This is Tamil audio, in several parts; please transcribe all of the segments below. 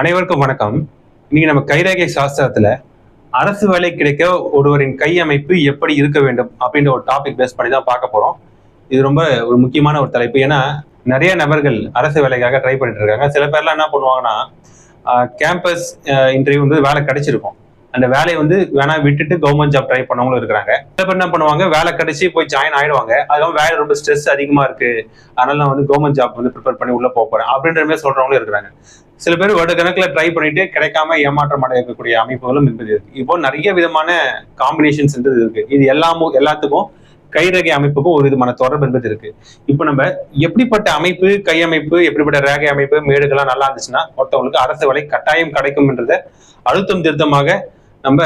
அனைவருக்கும் வணக்கம். இன்னைக்கு நம்ம கைரேகை சாஸ்திரத்துல அரசு வேலை கிடைக்க ஒருவரின் கை அமைப்பு எப்படி இருக்க வேண்டும் அப்படின்ற ஒரு டாபிக் பேஸ் பண்ணி தான் பார்க்க போறோம். இது ரொம்ப ஒரு முக்கியமான ஒரு தலைப்பு. ஏன்னா நிறைய நபர்கள் அரசு வேலைக்காக ட்ரை பண்ணிட்டு இருக்காங்க. சில பேர்லாம் என்ன பண்ணுவாங்கன்னா கேம்பஸ் இன்டர்வியூ வந்து வேலை கிடைச்சிருக்கும். அந்த வேலையை வந்து வேணா விட்டுட்டு கவர்மெண்ட் ஜாப் ட்ரை பண்ணவங்களும் இருக்கிறாங்க. சில பேர் என்ன பண்ணுவாங்க வேலை கிடைச்சி போய் ஜாயின் ஆயிடுவாங்க. அதுவும் வேலை ரொம்ப ஸ்ட்ரெஸ் அதிகமா இருக்கு. அதனால நான் வந்து கவர்மெண்ட் ஜாப் வந்து ப்ரிப்பேர் பண்ணி உள்ள போக போறேன். அப்படின்ற மாதிரி சொல்றவங்களும் இருக்கிறாங்க. சில பேர் வருட கணக்கில் ட்ரை பண்ணிட்டு கிடைக்காம ஏமாற்றம் அடையக்கூடிய அமைப்புகளும் என்பது இருக்கு. இப்போ நிறைய விதமான காம்பினேஷன்ஸ் என்பது இருக்கு. இது எல்லாமும் எல்லாத்துக்கும் கைரேகை அமைப்புக்கும் ஒரு விதமான தொடர்பு என்பது இருக்கு. இப்போ நம்ம எப்படிப்பட்ட அமைப்பு கை அமைப்பு எப்படிப்பட்ட ரேகை அமைப்பு மேடுகள்லாம் நல்லா இருந்துச்சுன்னா ஒருத்தவங்களுக்கு அரசு வேலை கட்டாயம் கிடைக்கும்ன்றத அழுத்தம் திருத்தமாக நம்ம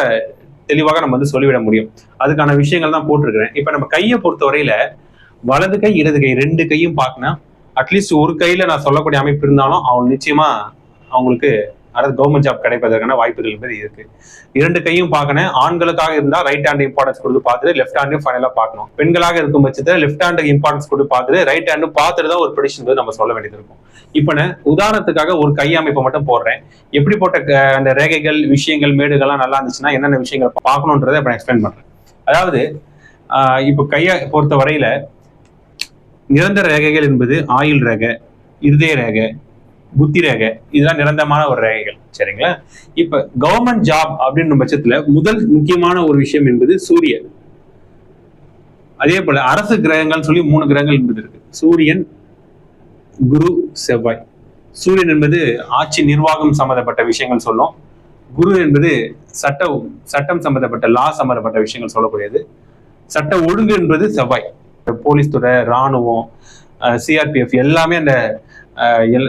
தெளிவாக நம்ம வந்து சொல்லிவிட முடியும். அதுக்கான விஷயங்கள் தான் போட்டிருக்கிறேன். இப்போ நம்ம கையை பொறுத்தவரையில வலது கை இடது கை ரெண்டு கையும் பார்க்கணும். அட்லீஸ்ட் ஒரு கையில நான் சொல்லக்கூடிய அமைப்பு இருந்தாலும் அவங்க நிச்சயமா அவங்களுக்கு அதாவது கவர்மெண்ட் ஜாப் கிடைப்பதற்கான வாய்ப்புகள் என்பது இருக்கு. இரண்டு கையும் பார்க்கணும். ஆண்களுக்காக இருந்தால் ரைட் ஹேண்ட் இம்பார்ட்டன்ஸ் கொடுத்து பார்த்துட்டு லெஃப்ட் ஹேண்டையும் ஃபைனலாக பார்க்கணும். பெண்களாக இருக்கும் பட்சத்தில் லெஃப்ட் ஹேண்டுக்கு இம்பார்ட்டன்ஸ் கொடுத்து பார்த்துட்டு ரைட் ஹேண்டும் பார்த்துட்டு தான் ஒரு ப்ரெடிஷன் நம்ம சொல்ல வேண்டியது இருக்கும். இப்போ நான் உதாரணத்துக்காக ஒரு கை அமைப்பை மட்டும் போடுறேன். எப்படிப்பட்ட க- அந்த ரேகைகள் விஷயங்கள் மேடுகள்லாம் நல்லா இருந்துச்சுன்னா என்னென்ன விஷயங்கள் பார்க்கணுன்றதை இப்போ எக்ஸ்பிளைன் பண்ணுறேன் அதாவது ஆஹ் இப்போ கையை பொறுத்த வரையில நிரந்தர ரேகைகள் என்பது ஆயுள் ரேகை இருதய ரேகை புத்தி ரேகை இதெல்லாம் நிரந்தரமான ஒரு ரேகைகள். சரிங்களா? இப்ப கவர்மெண்ட் ஜாப் அப்படின்ற பட்சத்துல முதல் முக்கியமான ஒரு விஷயம் என்பது சூரியன். அதே போல அரசு கிரகங்கள் சொல்லி மூணு கிரகங்கள் என்பது இருக்கு. சூரியன் குரு செவ்வாய். சூரியன் என்பது ஆட்சி நிர்வாகம் சம்பந்தப்பட்ட விஷயங்கள் சொல்லும். குரு என்பது சட்ட சட்டம் சம்பந்தப்பட்ட லா சம்பந்தப்பட்ட விஷயங்கள் சொல்லக்கூடியது. சட்ட ஒழுங்கு என்பது செவ்வாய். போலீஸ் துறை ராணுவம் சிஆர்பிஎஃப் எல்லாமே அந்த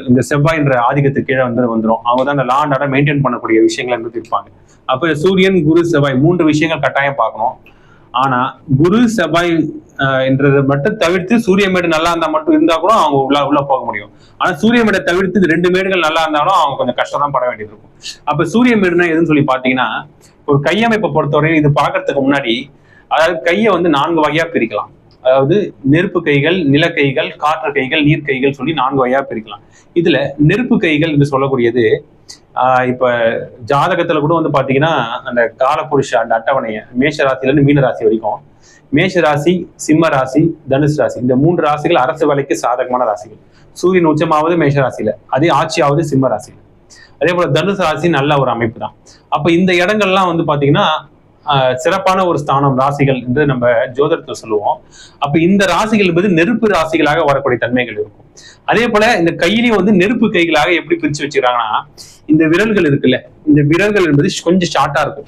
இந்த செவ்வாயின்ற ஆதிக்கத்துக்கு கீழே வந்து வந்துடும் அவங்க தான் அந்த லா அண்ட் ஆர்டர் மெயின்டைன் பண்ணக்கூடிய விஷயங்களை வந்து அப்போ சூரியன் குரு செவ்வாய் மூன்று விஷயங்கள் கட்டாயம் பார்க்கணும். ஆனா குரு செவ்வாய் என்றதை மட்டும் தவிர்த்து சூரிய மேடு நல்லா இருந்தா மட்டும் இருந்தா கூட அவங்க உள்ள உள்ள போக முடியும். ஆனா சூரிய மேடை தவிர்த்து ரெண்டு மேடுகள் நல்லா இருந்தாலும் அவங்க கொஞ்சம் கஷ்டம் தான் பட வேண்டியது இருக்கும். அப்ப சூரிய மேடுனா எதுன்னு சொல்லி பாத்தீங்கன்னா ஒரு கையமைப்பை பொறுத்தவரை இது பாக்குறதுக்கு முன்னாடி அதாவது கையை வந்து நான்கு வகையா பிரிக்கலாம். அதாவது நெருப்பு கைகள் நிலக்கைகள் காற்று கைகள் நீர் கைகள் சொல்லி நான்கு வகையா பிரிக்கலாம். இதுல நெருப்பு கைகள் என்று சொல்லக்கூடியது ஆஹ் இப்ப ஜாதகத்துல கூட வந்து பாத்தீங்கன்னா அந்த காலபுருஷ அந்த அட்டவணையை மேஷ ராசில மீன ராசி வரைக்கும் மேஷ ராசி சிம்ம ராசி தனுஷ் ராசி இந்த மூன்று ராசிகள் அரசு வேலைக்கு சாதகமான ராசிகள். சூரியன் உச்சமாவது மேஷ ராசியில அதே ஆட்சியாவது சிம்ம ராசியில. அதே போல தனுசு ராசி நல்ல ஒரு அமைப்பு தான். அப்ப இந்த இடங்கள்லாம் வந்து பாத்தீங்கன்னா சிறப்பான ஒரு ஸ்தானம் ராசிகள் என்று நம்ம ஜோதிடத்தை சொல்லுவோம். அப்ப இந்த ராசிகள் என்பது நெருப்பு ராசிகளாக வரக்கூடிய தன்மைகள் இருக்கும். அதே போல இந்த கையிலையும் வந்து நெருப்பு கைகளாக எப்படி பிரிச்சு வச்சுக்கிறாங்கன்னா இந்த விரல்கள் இருக்குல்ல இந்த விரல்கள் என்பது கொஞ்சம் ஷார்ட்டா இருக்கும்.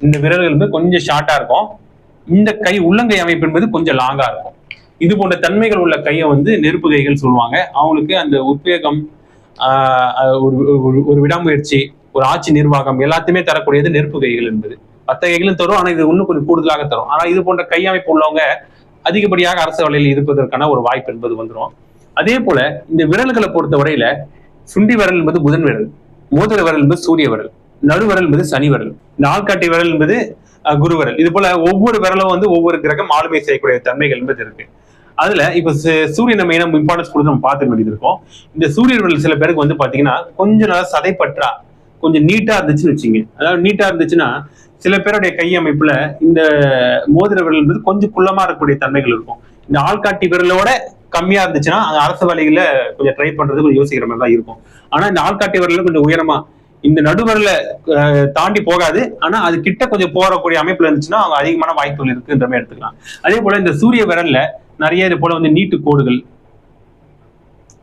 இந்த விரல்கள் வந்து கொஞ்சம் ஷார்ட்டா இருக்கும். இந்த கை உள்ளங்கை அமைப்பு என்பது கொஞ்சம் லாங்கா இருக்கும். இது போன்ற தன்மைகள் உள்ள கையை வந்து நெருப்பு கைகள் சொல்லுவாங்க. அவங்களுக்கு அந்த உத்வேகம் ஆஹ் ஒரு ஒரு- ஒரு விடாமுயற்சி ஒரு ஆட்சி நிர்வாகம் எல்லாத்தையுமே தரக்கூடியது நெருப்பு கைகள் என்பது. மற்ற கைகளும் தரும் ஆனா இது இன்னும் கொஞ்சம் கூடுதலாக தரும். ஆனா இது போன்ற கையமைப்பு உள்ளவங்க அதிகப்படியாக அரசு வேலையில் இருப்பதற்கான ஒரு வாய்ப்பு என்பது வந்துடும் அதே போல இந்த விரல்களை பொறுத்த வரையில சுண்டி விரல் என்பது புதன் விரல் மோதிர விரல் என்பது சூரிய விரல் நடுவரல் என்பது சனி விரல் நாள்காட்டி விரல் என்பது குரு விரல். இது போல ஒவ்வொரு விரலும் வந்து ஒவ்வொரு கிரகம் ஆளுமை செய்யக்கூடிய தன்மைகள் என்பது இருக்கு. அதுல இப்ப சு- நம்ம மெயினா இம்பார்ட்டன்ஸ் கொடுத்து நம்ம பார்த்து வேண்டியது இருக்கும். இந்த சூரிய விரல் சில பேருக்கு வந்து பாத்தீங்கன்னா கொஞ்ச நாள் சதைப்பற்றா கொஞ்சம் நீட்டா இருந்துச்சுன்னு வச்சுங்க. அதாவது நீட்டா இருந்துச்சுன்னா சில பேருடைய கை அமைப்புல இந்த மோதிர விரல் வந்து கொஞ்சம் குள்ளமா இருக்கக்கூடிய தன்மைகள் இருக்கும். இந்த ஆள்காட்டி விரலோட கம்மியா இருந்துச்சுன்னா அந்த அரசு வேலைகளை கொஞ்சம் ட்ரை பண்றது கொஞ்சம் யோசிக்கிற மாதிரி தான் இருக்கும். ஆனா இந்த ஆள்காட்டி விரல கொஞ்சம் உயரமா இந்த நடுவரில் தாண்டி போகாது. ஆனா அது கிட்ட கொஞ்சம் போறக்கூடிய அமைப்புல இருந்துச்சுன்னா அவங்க அதிகமான வாய்ப்புகள் இருக்குன்ற மாதிரி எடுத்துக்கலாம். அதே போல இந்த சூரிய விரல்ல நிறைய இது போல வந்து நீட்டு கோடுகள்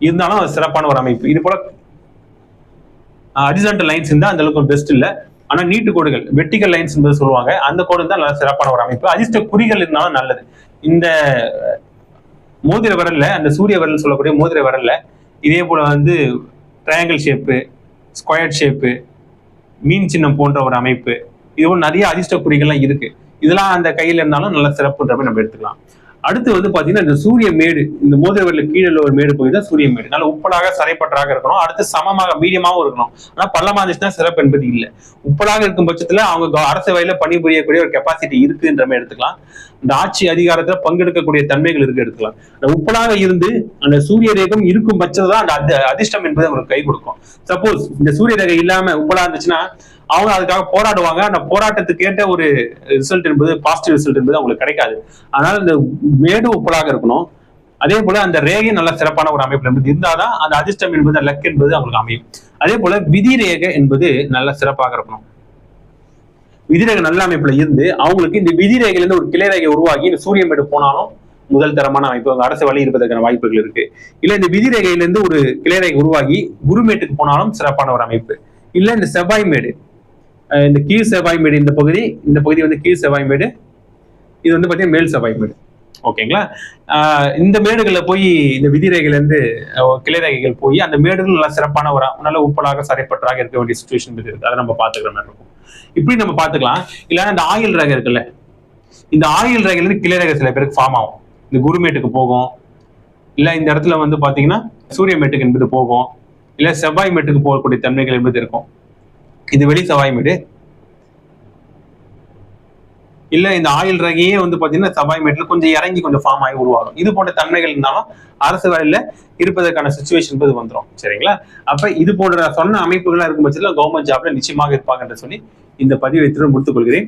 இருந்தாலும் அது சிறப்பான ஒரு அமைப்பு. இது போல ஹரிசான்டல் லைன்ஸ் இருந்தால் அந்த அளவுக்கு பெஸ்ட் இல்ல. ஆனா நீட்டு கோடுகள் வெட்டிக்கல் லைன்ஸ் என்பது சொல்லுவாங்க. அந்த கோடு தான் நல்ல சிறப்பான ஒரு அமைப்பு. அதிர்ஷ்ட குறிகள் இருந்தாலும் நல்லது. இந்த மோதிர விரல்ல அந்த சூரிய விரல் சொல்லக்கூடிய மோதிர விரல்ல இதே போல வந்து ட்ரையாங்கிள் ஷேப்பு ஸ்கொயர் ஷேப்பு மீன் சின்னம் போன்ற ஒரு அமைப்பு. இது நிறைய அதிர்ஷ்ட குறிகள்லாம் இருக்கு. இதெல்லாம் அந்த கையில் இருந்தாலும் நல்ல சிறப்புன்ற மாதிரி நம்ம எடுத்துக்கலாம். அடுத்து வந்து பாத்தீங்கன்னா இந்த சூரிய மேடு இந்த மோதிரவரில் கீழே ஒரு மேடு பகுதி தான் சூரிய மேடு. நல்லா உப்பலாக சரைப்பற்றாக இருக்கணும். அடுத்து சமமாக மீடியமாகவும் இருக்கணும். ஆனா பள்ளமா இருந்துச்சுன்னா சிறப்பு என்பது இல்லை. உப்பலாக இருக்கும் பட்சத்துல அவங்க அரசு வயல பணிபுரியக்கூடிய ஒரு கெப்பாசிட்டி இருக்குன்ற மாதிரி எடுத்துக்கலாம். இந்த ஆட்சி அதிகாரத்துல பங்கெடுக்கக்கூடிய தன்மைகள் இருக்கு எடுத்துக்கலாம். அந்த உப்பலாக இருந்து அந்த சூரிய ரேகம் இருக்கும் பட்சத்துல தான் அந்த அதி- அதிர்ஷ்டம் என்பது அவங்களுக்கு கை கொடுக்கும். சப்போஸ் இந்த சூரிய ரேகை இல்லாம உப்பலா இருந்துச்சுன்னா அவங்க அதுக்காக போராடுவாங்க. அந்த போராட்டத்துக்கு ஏற்ற ஒரு ரிசல்ட் என்பது பாசிட்டிவ் ரிசல்ட் என்பது அவங்களுக்கு கிடைக்காது. அதனால இந்த மேடு உப்பலாக இருக்கணும். அதே போல அந்த ரேகை நல்ல சிறப்பான ஒரு அமைப்பு என்பது இருந்தாதான் அந்த அதிர்ஷ்டம் என்பது லக் என்பது அவங்களுக்கு அமையும். அதே போல விதி ரேகை என்பது நல்ல சிறப்பாக இருக்கணும். விதிரேகை நல்ல அமைப்புல இருந்து அவங்களுக்கு இந்த விதிரேகையில இருந்து ஒரு கிளை ரேகை உருவாகி இந்த சூரியன் மேடு போனாலும் முதல் தரமான அமைப்பு அங்க அரசு வழி இருப்பதற்கான வாய்ப்புகள் இருக்கு. இல்ல இந்த விதிரேகையில இருந்து ஒரு கிளை ரேகை உருவாகி குருமேட்டுக்கு போனாலும் சிறப்பான ஒரு அமைப்பு. இல்ல இந்த செவ்வாய் மேடு இந்த கீழ் செவ்வாய் மேடு இந்த பகுதி இந்த பகுதி வந்து கீழ் செவ்வாய் மேடு. இது வந்து பார்த்தீங்கன்னா மேல் செவ்வாய் மேடு. ஓகேங்களா? இந்த மேடுகளில் போய் இந்த விதிரேகையில இருந்து கிளை ரேகைகள் போய் அந்த மேடுகள் நல்லா சிறப்பான ஒரு நல்ல உப்பலாக சரைப்பற்றாக இருக்க வேண்டிய சுச்சுவேஷன் இருக்குது. அதை நம்ம பார்த்துக்கிற மாதிரி இருக்கும். இப்படி நம்ம பார்த்துக்கலாம். இல்லைன்னா இந்த ஆயில் ரேகை இருக்குல்ல? இந்த ஆயில் ரேகையிலிருந்து கிளை ரேகை சில பேருக்கு ஃபார்ம் ஆகும். இந்த குருமேட்டுக்கு போகும். இல்லை இந்த இடத்துல வந்து பார்த்தீங்கன்னா சூரிய மேட்டுக்கு என்பது போகும். இல்லை செவ்வாய் மேட்டுக்கு போகக்கூடிய தன்மைகள் என்பது இருக்கும். இது வெளி செவ்வாய் மேடு. இல்ல இந்த ஆயில் ரகையே வந்து பாத்தீங்கன்னா செவ்வாய் மேட்ல கொஞ்சம் இறங்கி கொஞ்சம் ஃபார்ம் ஆகி உருவாகும். இது போன்ற தன்மைகள் இருந்தாலும் அரசு வேலையில இருப்பதற்கான சுச்சுவேஷன் என்பது வந்துடும் சரிங்களா? அப்ப இது போன்ற நான் சொன்ன அமைப்புகளா இருக்கும் பட்சத்துல கவர்மெண்ட் ஜாப்ல நிச்சயமாக இருப்பாங்கன்ற சொல்லி இந்த பதிவை இத்துடன் முடித்துக் கொள்கிறேன்.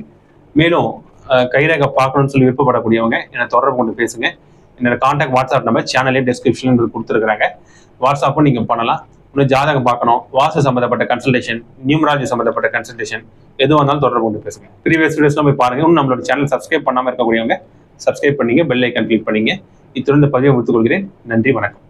மேலும் அஹ், கைரேகை பார்க்கணும்னு சொல்லி விருப்பப்படக்கூடியவங்க என்னை தொடர்பு கொண்டு பேசுங்க. என்னோட கான்டாக்ட் வாட்ஸ்அப் நம்பர் சேனலே டிஸ்கிரிப்ஷன்ல கொடுத்துருக்காங்க வாட்ஸ்அப்பும் நீங்க பண்ணலாம். இன்னும் ஜாதகம் பார்க்கணும் வாசு சம்பந்தப்பட்ட கன்சல்டேஷன் நியூமராலஜி சம்பந்தப்பட்ட கன்சல்டேஷன் எதுவாக இருந்தாலும் தொடர்பு கொண்டு பேசுங்க. ப்ரீவியஸ் வீடியோஸ்லாம் போய் பாருங்க. இன்னும் நம்மளோட சேனல் சப்ஸ்கிரைப் பண்ணாம இருக்கக்கூடியவங்க சப்ஸ்கிரைப் பண்ணீங்க பெல் ஐக்கன் கிளிக் பண்ணீங்க. இத்திறந்து பதிவை முடித்துக் கொள்கிறேன். நன்றி வணக்கம்.